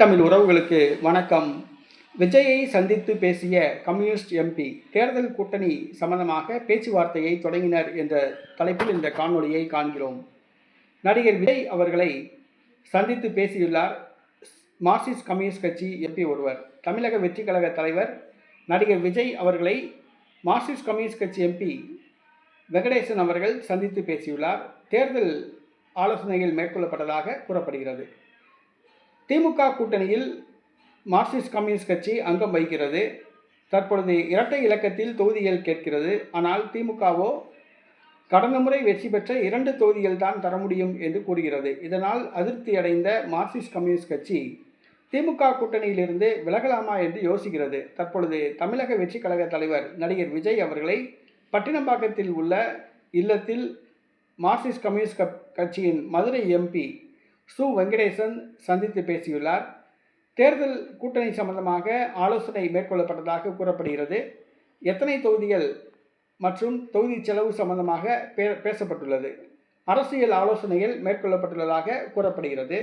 தமிழ் உறவுகளுக்கு வணக்கம். விஜயை சந்தித்து பேசிய கம்யூனிஸ்ட் எம்பி தேர்தல் கூட்டணி சம்பந்தமாக பேச்சுவார்த்தையை தொடங்கினர் என்ற தலைப்பில் இந்த காணொலியை காண்கிறோம். நடிகர் விஜய் அவர்களை சந்தித்து பேசியுள்ளார் மார்க்சிஸ்ட் கம்யூனிஸ்ட் கட்சி எம்பி ஒருவர். தமிழக வெற்றி கழக தலைவர் நடிகர் விஜய் அவர்களை மார்க்சிஸ்ட் கம்யூனிஸ்ட் கட்சி எம்பி வெங்கடேசன் அவர்கள் சந்தித்து பேசியுள்ளார். தேர்தல் ஆலோசனைகள் மேற்கொள்ளப்பட்டதாக கூறப்படுகிறது. திமுக கூட்டணியில் மார்க்சிஸ்ட் கம்யூனிஸ்ட் கட்சி அங்கம் வகிக்கிறது. தற்பொழுது இரட்டை இலக்கத்தில் தொகுதிகள் கேட்கிறது. ஆனால் திமுகவோ கடந்த முறை வெற்றி பெற்ற இரண்டு தொகுதிகள் தான் தர முடியும் என்று கூறுகிறது. இதனால் அதிருப்தி அடைந்த மார்க்சிஸ்ட் கம்யூனிஸ்ட் கட்சி திமுக கூட்டணியிலிருந்து விலகலாமா என்று யோசிக்கிறது. தற்பொழுது தமிழக வெற்றி கழக தலைவர் நடிகர் விஜய் அவர்களை பட்டினம்பாக்கத்தில் உள்ள இல்லத்தில் மார்க்சிஸ்ட் கம்யூனிஸ்ட் கப்- கட்சியின் மதுரை எம்பி சு. வெங்கடேசன் சந்தித்து பேசியுள்ளார். தேர்தல் கூட்டணி சம்பந்தமாக ஆலோசனை மேற்கொள்ளப்பட்டதாக கூறப்படுகிறது. எத்தனை தொகுதிகள் மற்றும் தொகுதி செலவு சம்பந்தமாக பே பேசப்பட்டுள்ளது? அரசியல் ஆலோசனைகள் மேற்கொள்ளப்பட்டுள்ளதாக கூறப்படுகிறது.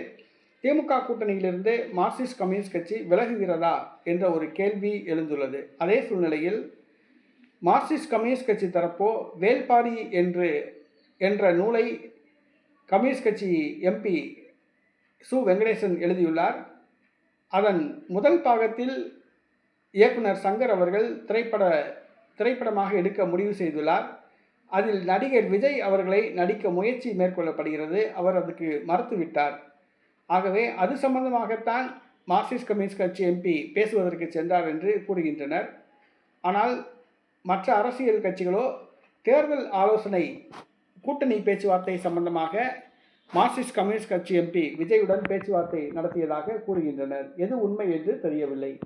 திமுக கூட்டணியிலிருந்து மார்க்சிஸ்ட் கம்யூனிஸ்ட் கட்சி விலகுகிறதா என்ற ஒரு கேள்வி எழுந்துள்ளது. அதே சூழ்நிலையில் மார்க்சிஸ்ட் கம்யூனிஸ்ட் கட்சி தரப்போ வேல்பாடி என்று என்ற நூலை கம்யூனிஸ்ட் கட்சி எம்பி சு வெங்கடேசன் எழுதியுள்ளார். அதன் முதல் பாகத்தில் இயக்குனர் சங்கர் அவர்கள் திரைப்பட திரைப்படமாக எடுக்க முடிவு செய்துள்ளார். அதில் நடிகர் விஜய் அவர்களை நடிக்க முயற்சி மேற்கொள்ளப்படுகிறது. அவர் அதுக்கு மறுத்துவிட்டார். ஆகவே அது சம்பந்தமாகத்தான் மார்க்சிஸ்ட் கம்யூனிஸ்ட் கட்சி எம்பி பேசுவதற்கு சென்றார் என்று கூறுகின்றனர். ஆனால் மற்ற அரசியல் கட்சிகளோ தேர்தல் ஆலோசனை கூட்டணி பேச்சுவார்த்தை சம்பந்தமாக மார்க்சிஸ்ட் கம்யூனிஸ்ட் கட்சி எம்பி விஜயுடன் பேச்சுவார்த்தை நடத்தியதாக கூறுகின்றனர். எது உண்மை என்று தெரியவில்லை.